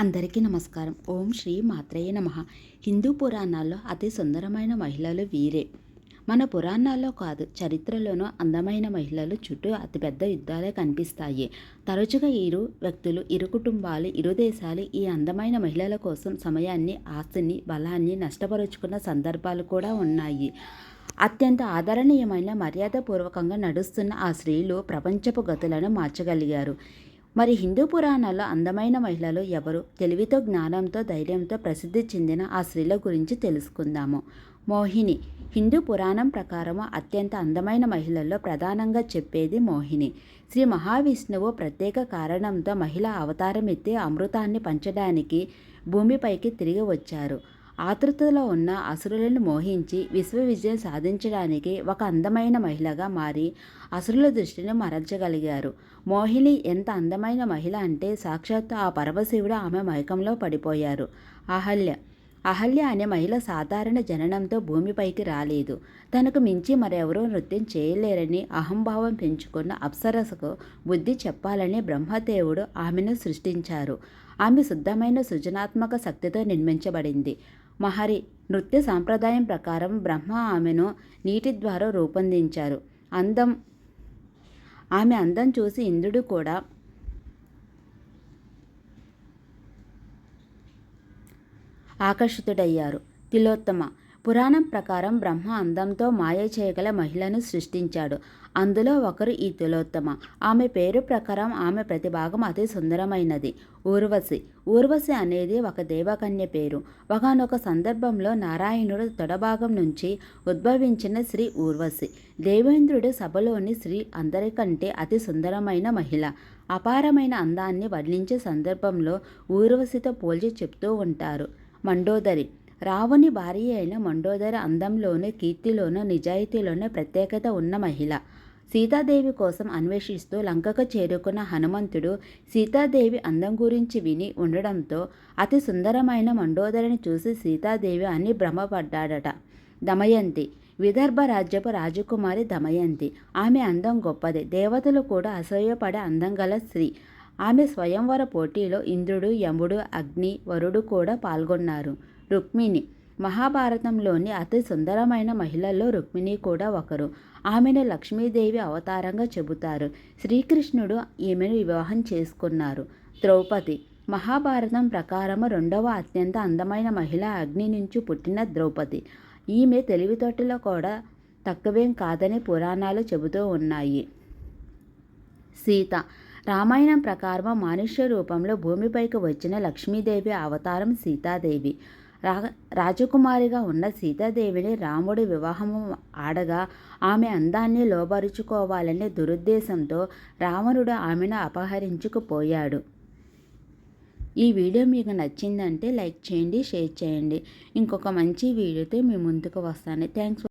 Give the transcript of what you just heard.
అందరికీ నమస్కారం. ఓం శ్రీ మాత్రేయ నమ. హిందూ పురాణాల్లో అతి సుందరమైన మహిళలు వీరే. మన పురాణాల్లో కాదు చరిత్రలోనూ అందమైన మహిళలు చుట్టూ అతిపెద్ద యుద్ధాలే కనిపిస్తాయి. తరచుగా ఇరు వ్యక్తులు ఇరు కుటుంబాలు ఇరు దేశాలు ఈ అందమైన మహిళల కోసం సమయాన్ని ఆస్తిని బలాన్ని నష్టపరుచుకున్న సందర్భాలు కూడా ఉన్నాయి. అత్యంత ఆదరణీయమైన మర్యాదపూర్వకంగా నడుస్తున్న ఆ స్త్రీలు ప్రపంచపు గతులను మార్చగలిగారు. మరి హిందూ పురాణాల్లో అందమైన మహిళలు ఎవరు? తెలివితో జ్ఞానంతో ధైర్యంతో ప్రసిద్ధి చెందిన ఆ స్త్రీల గురించి తెలుసుకుందాము. మోహిని. హిందూ పురాణం ప్రకారం అత్యంత అందమైన మహిళల్లో ప్రధానంగా చెప్పేది మోహిని. శ్రీ మహావిష్ణువు ప్రత్యేక కారణంతో మహిళ అవతారం ఎత్తి అమృతాన్ని పంచడానికి భూమిపైకి తిరిగి వచ్చారు. ఆతృతలో ఉన్న అసురులను మోహించి విశ్వ విజయం సాధించడానికి ఒక అందమైన మహిళగా మారి అసురుల దృష్టిని మరల్చగలిగారు. మోహిని ఎంత అందమైన మహిళ అంటే సాక్షాత్తు ఆ పరమశివుడు ఆమె మైకంలో పడిపోయారు. అహల్య. అహల్య అనే మహిళ సాధారణ జననంతో భూమిపైకి రాలేదు. తనకు మించి మరెవరూ నృత్యం చేయలేరని అహంభావం పెంచుకున్న అప్సరసకు బుద్ధి చెప్పాలని బ్రహ్మదేవుడు ఆమెను సృష్టించారు. ఆమె శుద్ధమైన సృజనాత్మక శక్తితో నిర్మించబడింది. మహరి నృత్య సాంప్రదాయం ప్రకారం బ్రహ్మ ఆమెను నీటి ద్వారా రూపొందించారు. అందం ఆమె అందం చూసి ఇంద్రుడు కూడా ఆకర్షితుడయ్యారు. తిలోత్తమ పురాణం ప్రకారం బ్రహ్మ అందంతో మాయ చేయగల మహిళను సృష్టించాడు. అందులో ఒకరు ఈ తిలోత్తమ. ఆమె పేరు ప్రకారం ఆమె ప్రతిభాగం అతి సుందరమైనది. ఊర్వశి. ఊర్వశి అనేది ఒక దేవకన్య పేరు. ఒకనొక సందర్భంలో నారాయణుడు తొడభాగం నుంచి ఉద్భవించిన శ్రీ ఊర్వశి. దేవేంద్రుడు సభలోని శ్రీ అందరికంటే అతి సుందరమైన మహిళ. అపారమైన అందాన్ని వర్ణించే సందర్భంలో ఊర్వశితో పోల్చి చెప్తూ ఉంటారు. మండోదరి. రావుని భార్య అయిన మండోదర అందంలోనూ కీర్తిలోనూ నిజాయితీలోనూ ప్రత్యేకత ఉన్న మహిళ. సీతాదేవి కోసం అన్వేషిస్తూ లంకకు చేరుకున్న హనుమంతుడు సీతాదేవి అందం గురించి విని ఉండడంతో అతి సుందరమైన మండోదరిని చూసి సీతాదేవి అని భ్రమపడ్డాడట. దమయంతి విదర్భ రాజ్యపు రాజకుమారి దమయంతి. ఆమె అందం గొప్పది. దేవతలు కూడా అసూయపడే అందం గల స్త్రీ. ఆమె స్వయంవర పోటీలో ఇంద్రుడు యముడు అగ్ని వరుడు కూడా పాల్గొన్నారు. రుక్మిణి. మహాభారతంలోని అతి సుందరమైన మహిళల్లో రుక్మిణి కూడా ఒకరు. ఆమెను లక్ష్మీదేవి అవతారంగా చెబుతారు. శ్రీకృష్ణుడు ఈమెను వివాహం చేసుకున్నారు. ద్రౌపది. మహాభారతం ప్రకారం రెండవ అత్యంత అందమైన మహిళ అగ్ని నుంచి పుట్టిన ద్రౌపది. ఈమె తెలివితోటలో కూడా తక్కువేం కాదని పురాణాలు చెబుతూ ఉన్నాయి. సీత. రామాయణం ప్రకారం మనుష్య రూపంలో భూమిపైకి వచ్చిన లక్ష్మీదేవి అవతారం సీతాదేవి. రా రాజకుమారిగా ఉన్న సీతాదేవిని రాముడి వివాహము ఆడగా ఆమె అందాన్ని లోబరుచుకోవాలనే దురుద్దేశంతో రావణుడు ఆమెను అపహరించుకుపోయాడు. ఈ వీడియో మీకు నచ్చిందంటే లైక్ చేయండి షేర్ చేయండి. ఇంకొక మంచి వీడియోతో మీ ముందుకు వస్తాను. థ్యాంక్స్